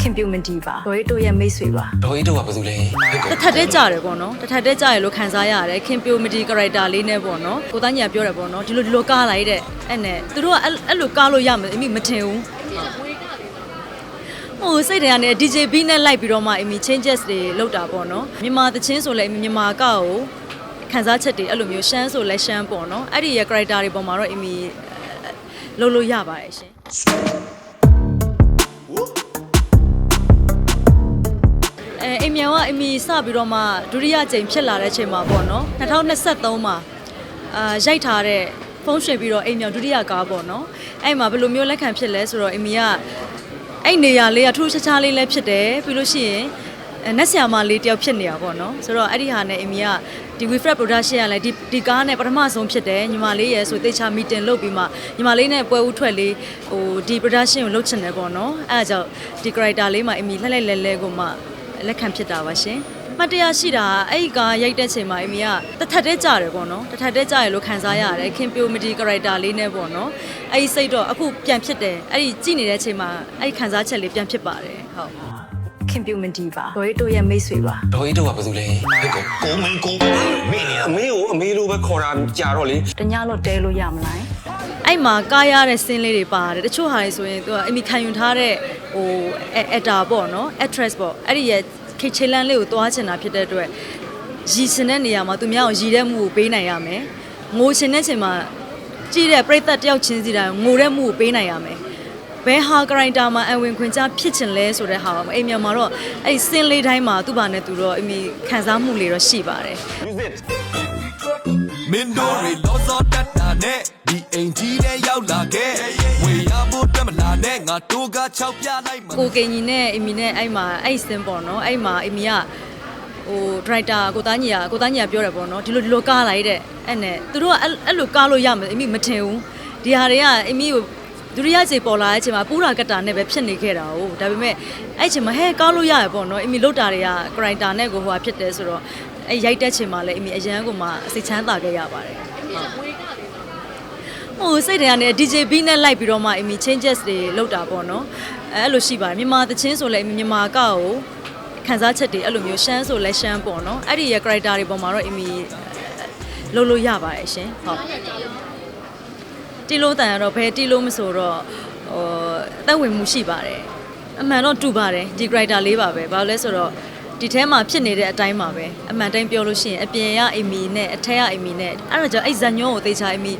ခင်ပြူမတီပါဒေါ်ရီတို့ရဲ့မိတ်ဆွေပါဒေါ်ကြီးတို့ကဘာလို့လဲဟဲ့ကောတစ်ထပ်တည်းကြတယ်ပေါ့နော်တစ်ထပ်တည်းကြရလို့ခံစားရတယ်ခင်ပြိုမတီ character လေးနဲ့ပေါ့နော်ကိုသားညီကပြောတယ်ပေါ့နော်ဒီလိုဒီလိုကားလိုက်တဲ့အဲ့နဲ့သူတို့ကအဲ့အဲ့လိုကားလို့ရမယ်အမိမထင်ဘူးဟိုစိတ်ထဲကနေ DJ B နဲ့လိုက်ပြီးတော့မှအမိ changes တွေလုပ်တာပေါ့နော်မြန်မာသချင်းဆိုလဲအမိမြန်မာကကိုခံစားချက်တွေအဲ့လိုမျိုးရှမ်းဆိုလဲရှမ်းပေါ့နော်အဲ့ဒီရဲ့ character တွေပေါ်မှာတော့အမိလုပ်လို့ရပါတယ်ရှင် မ်မြန်ကအမီစပြီးတော့မှဒုတိယကြိမ်ဖြစ်လာတဲ့အချိန်မှာပေါ့နော်2023မှာအာရိုက်ထားတဲ့ဖုန်းရွှေပြီးတော့အိမ်မြန်ဒုတိယကားပေါ့နော်အဲ့မှာဘယ်လိုမျိုးလက်ခံဖြစ်လဲဆိုတော့အမီကအဲ့နေရာလေးကထူးခြားခြားလေးလည်းဖြစ်တယ်ပြီးလို့ရှိရင်အဲနက်ဆရာမလေးတယောက်ဖြစ်နေတာပေါ့နော်ဆိုတော့အဲ့ဒီဟာနဲ့အမီကဒီ WeFred production ကလည်းဒီဒီကားနဲ့ပထမဆုံးဖြစ်တယ်ညီမလေးရဲ့ဆိုတေချာ meeting လုပ်ပြီးမှညီမလေးနဲ့ပွဲဦးထွက်လေးဟိုဒီ production ကိုလုပ်ချင်တယ်ပေါ့နော်အဲ့ဒါကြောင့်ဒီ character လေးမှာအမီလှက်လှက်လဲလဲကိုမှ လက်ခံဖြစ်တာပါရှင်။မှတ်တရရှိတာအဲ့ဒီကရိုက်တဲ့ချိန်မှာအမေကတစ်ထပ်တည်းကြတယ်ပေါ့နော်။တစ်ထပ်တည်းကြရလို့ခံစားရတယ်။ခင်ပြိုမတီ character လေးနဲ့ပေါ့နော်။အဲ့ဒီစိတ်တော့အခုပြန်ဖြစ်တယ်။အဲ့ဒီကြည့်နေတဲ့အချိန်မှာအဲ့ဒီခံစားချက်လေးပြန်ဖြစ်ပါတယ်။ဟုတ်ခင်ပြူမတီပါဒေါ်ရီတို့ရဲ့မိတ်ဆွေပါဒေါ်ကြီးတို့ကဘာလို့လဲဟဲ့ကောကိုမင်းကိုမင်းနေရအမေကိုအမေလိုပဲခေါ်တာကြာတော့လေတညလို့တဲလို့ရမလား။ အဲ့မှာကားရတဲ့စင်းလေးတွေပါတယ်။တချို့ဟာတွေဆိုရင်သူကအမေခံယူထားတဲ့ဟို actor ပေါ့နော်။ actress ပေါ့။အဲ့ဒီရဲ့ခေတ်ချေလန်းလေးကိုသွားချင်တာဖြစ်တဲ့အတွက်ရည်ချင်တဲ့နေရာမှာသူများကိုရည်တဲ့မှုကိုပေးနိုင်ရမယ်။ငိုချင်တဲ့ချိန်မှာကြည့်တဲ့ပရိသတ်တယောက်ချင်းစီတိုင်းငိုတဲ့မှုကိုပေးနိုင်ရမယ်ဘယ်ဟာကရိုက်တာမှာအဝင်ခွင့်ကြဖြစ်ချင်လဲဆိုတဲ့ဟာပါအိမ်မြန်မာတော့အဲ့စင်းလေးတိုင်းမှာသူ့ဘာနဲ့သူတော့အမိခံစားမှုလေးတော့ရှိပါတယ် မင်းတို့တွေလောစောတတ်တာနဲ့ဒီအိမ်ကြီးတဲ့ရောက်လာခဲ့ဝေရဖို့တက်မလာနဲ့ငါတို့က၆ပြလိုက်မှာကိုကိန်ကြီးနဲ့အမိနဲ့အဲ့မှာအဲ့စင်းပေါ့နော်အဲ့မှာအမိကဟိုဒရိုက်တာကိုသားညီကကိုသားညီကပြောတယ်ပေါ့နော်ဒီလိုဒီလိုကားလိုက်တဲ့အဲ့နဲ့သူတို့ကအဲ့အဲ့လိုကားလို့ရမယ်အမိမထင်ဘူးဒီဟာတွေကအမိကိုဒုတိယခြေပေါ်လာတဲ့အချိန်မှာပူရာကတာနဲ့ပဲဖြစ်နေခဲ့တာ哦ဒါပေမဲ့အဲ့အချိန်မှာဟဲကားလို့ရရပေါ့နော်အမိလုတ်တာတွေကကရိုက်တာနဲ့ကိုဟိုဟာဖြစ်တယ်ဆိုတော့ အဲ့ရိုက်တဲ့ချိန်မှာလည်းအမိအရန်ကိုမှစိတ်ချမ်းသာခဲ့ရပါတယ်ဟိုစိတ်ထဲကနေ DJ B နဲ့လိုက်ပြီးတော့မှအမိ changes တွေလုပ်တာပေါ့နော်အဲ့အဲ့လိုရှိပါတယ်မြန်မာသချင်းဆိုလည်းအမိမြန်မာကကိုခံစားချက်တွေအဲ့လိုမျိုးရှမ်းဆိုလည်းရှမ်းပေါ့နော်အဲ့ဒီရဲ့ character တွေပေါ်မှာတော့အမိလုပ်လို့ရပါတယ်ရှင်ဟုတ်တီလို့တန်ရတော့ဘယ်တီလို့မဆိုတော့ဟိုအသက်ဝင်မှုရှိပါတယ်အမှန်တော့တူပါတယ်ဒီ character လေးပါပဲဘာလို့လဲဆိုတော့ ဒီထဲမှာဖြစ်နေတဲ့အတိုင်းပါပဲအမှန်တိုင်းပြောလို့ရှိရင်အပြင်ရအိမ်မီနဲ့အထက်ရအိမ်မီနဲ့အဲ့တော့ကြောင့်အဲ့ဇန်ညောကိုသေချာအိမ်မီ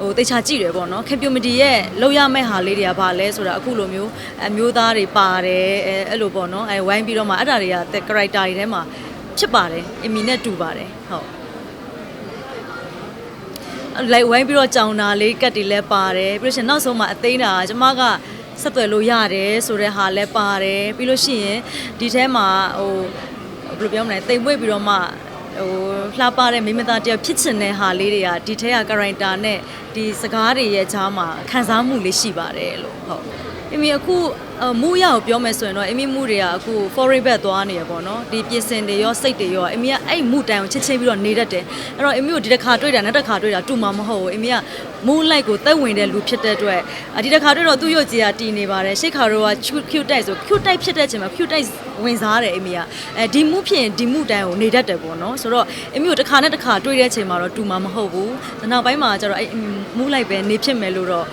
ဟိုသေချာကြည့်တယ်ပေါ့နော်ခင်ပြိုမတီရဲ့လောက်ရမယ့်ဟာလေးတွေကဘာလဲဆိုတာအခုလိုမျိုးအမျိုးသားတွေပါတယ်အဲအဲ့လိုပေါ့နော်အဲဝိုင်းပြီးတော့မှအဲ့ဒါတွေက character တွေထဲမှာဖြစ်ပါတယ်အိမ်မီနဲ့တူပါတယ်ဟုတ်လိုက်ဝိုင်းပြီးတော့ကြောင်တာလေးကတ်တွေလည်းပါတယ်ပြီးလို့ရှိရင်နောက်ဆုံးမှအသိန်းတာကကျမက ဆက်သွယ်လို့ရတယ်ဆိုတဲ့ဟာလည်းပါတယ်ပြီးလို့ရှိရင်ဒီထဲမှာဟိုဘယ်လိုပြောမလဲတိမ်မွေ့ပြီးတော့မှဟိုလှပတဲ့မိမသားတယောက်ဖြစ်ချင်တဲ့ဟာလေးတွေကဒီထဲက character နဲ့ဒီစကားတွေရဲ့ကြားမှာခံစားမှုလေးရှိပါတယ်လို့ဟုတ်အမီအခု အမူရကိုပြောမယ်ဆိုရင်တော့အမီမူတွေကအခု foreign back သွားနေရပေါ့နော်ဒီပြင်စင်တွေရောစိတ်တွေရောအမီကအဲ့မူတိုင်ကိုချစ်ချင်းပြီးတော့နေတတ်တယ်အဲ့တော့အမီကိုဒီတစ်ခါတွေ့တာနောက်တစ်ခါတွေ့တာတူမှာမဟုတ်ဘူးအမီကမူလိုက်ကိုတက်ဝင်တဲ့လူဖြစ်တဲ့အတွက်အဒီတစ်ခါတွေ့တော့သူ့ရုပ်ကြီးကတည်နေပါတယ်ရှိခါတော့က cute type ဆို cute type ဖြစ်တဲ့အချိန်မှာ cute type ဝင်စားတယ်အမီကအဲဒီမူဖြစ်ရင်ဒီမူတိုင်ကိုနေတတ်တယ်ပေါ့နော်ဆိုတော့အမီကိုတစ်ခါနဲ့တစ်ခါတွေ့တဲ့အချိန်မှာတော့တူမှာမဟုတ်ဘူးနောက်ပိုင်းမှာကျတော့အဲ့မူလိုက်ပဲနေဖြစ်မယ်လို့တော့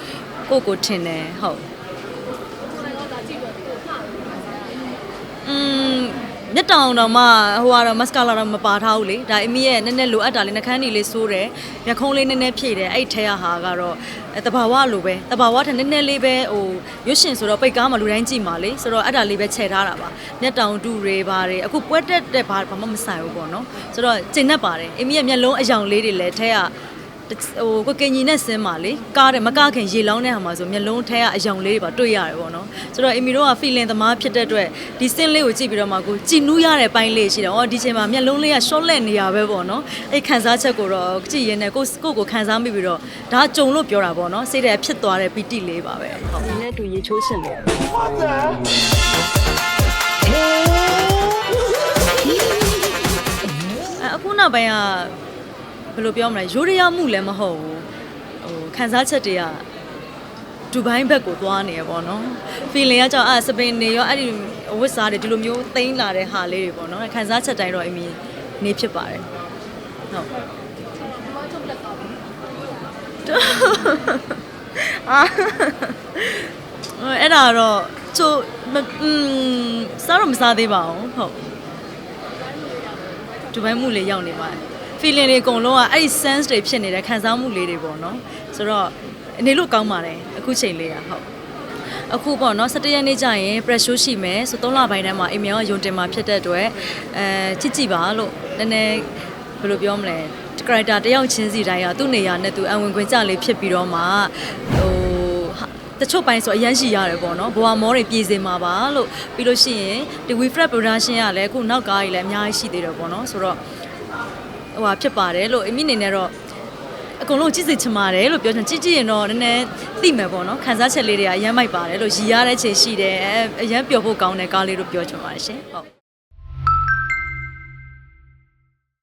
ကိုယ့်ကိုထင်တယ်ဟုတ် อืม မျက်တောင်တော့မှဟိုကတော့မစကာလာတော့မပါထားဘူးလေဒါအမီရဲ့နည်းနည်းလိုအပ်တာလေးနှကန်းနေလေးစိုးတယ်မျက်ခုံးလေးနည်းနည်းဖြည့်တယ်အဲ့ထဲကဟာကတော့အဲတဘာဝလိုပဲတဘာဝထက်နည်းနည်းလေးပဲဟိုရွှတ်ရှင်ဆိုတော့ပိတ်ကားမှလူတိုင်းကြည့်မှာလေဆိုတော့အဲ့ဒါလေးပဲခြေထားတာပါမျက်တောင်တူတွေပါတယ်အခုပွဲတက်တဲ့ဘာဘာမှမဆိုင်ဘူးပေါ့နော်ဆိုတော့ကျင်တတ်ပါတယ်အမီရဲ့မျက်လုံးအယောင်လေးတွေလည်းထဲက ဟိုကိုကင်ကြီးနဲ့ဆင်းပါလေကားတယ်မကားခင်ရေလောင်းတဲ့ဟာမှာဆိုမျက်လုံးထဲကအယောင်လေးတွေပါတွေ့ရတယ်ပေါ့နော်ဆိုတော့အီမီတို့က feeling သမားဖြစ်တဲ့အတွက်ဒီဆင်းလေးကိုကြည့်ပြီးတော့မှကိုကြည်နူးရတဲ့ပိုင်းလေးရှိတယ်။အော်ဒီချိန်မှာမျက်လုံးလေးက short လက်နေရပဲပေါ့နော်။အဲ့ခံစားချက်ကိုတော့ကြည့်ရင်းနဲ့ကိုကိုကိုခံစားမိပြီးတော့ဒါကြုံလို့ပြောတာပေါ့နော်။စိတ်ထဲဖြစ်သွားတဲ့ပီတိလေးပါပဲ။ဟုတ်ဒီနဲ့တူရေချိုးရှင်လို့အဲအခုနောက်ပိုင်းက ဘယ်လိုပြောမလဲရိုးရရမှုလည်းမဟုတ်ဘူးဟိုခံစားချက်တွေကဒူဘိုင်းဘက်ကိုသွားနေရပေါ့နော် feeling ကကြောင့်အဲ့စပင်နေရောအဲ့ဒီဝစ်စားတွေဒီလိုမျိုးသိမ်းလာတဲ့ဟာလေးတွေပေါ့နော်ခံစားချက်တိုင်းတော့အမီနေဖြစ်ပါတယ်ဟုတ်အာအဲ့ဒါတော့ချို့မอืมစားတော့မစားသေးပါဘူးဟုတ်ဒူဘိုင်းမှုလေးရောက်နေပါတယ် feeling တွေအကုန်လုံးကအဲ့ဒီ sense တွေဖြစ်နေတဲ့ခံစားမှုလေးတွေပေါ့နော်ဆိုတော့အနေလို့ကောင်းပါတယ်အခုချိန်လေးอ่ะဟုတ်အခုပေါ့နော်17ရက်နေ့ကျရင် press show ရှိမယ်ဆို3လပိုင်းတန်းမှာအိမ်မေကယုံတင်မှာဖြစ်တဲ့အတွက်အဲချစ်ကြည့်ပါလို့နည်းနည်းဘယ်လိုပြောမလဲ character တယောက်ချင်းစီတိုင်းကသူ့နေရာနဲ့သူအဝင်ခွင့်ကြလေးဖြစ်ပြီးတော့မှဟိုဟာတချို့ပိုင်းဆိုအရန်ရှိရတယ်ပေါ့နော်ဘဝမောတွေပြည်စင်မှာပါလို့ပြီးလို့ရှိရင်ဒီ We Fred Production ကလည်းအခုနောက်ကားကြီးလည်းအများကြီးရှိသေးတယ်ပေါ့နော်ဆိုတော့ ဟိုဟာဖြစ်ပါတယ်လို့အမိအနေနဲ့တော့အကုန်လုံးကြည့်စေချင်ပါတယ်လို့ပြောချင်ကြည့်ကြည့်ရင်တော့နည်းနည်းသိမယ်ပေါ့နော်ခန်းစားချက်လေးတွေကအရမ်းမိုက်ပါတယ်လို့ရည်ရတဲ့ချိန်ရှိတယ်အဲအရမ်းပျော်ဖို့ကောင်းတဲ့ကားလေးလို့ပြောချင်ပါတယ်ရှင်ဟုတ်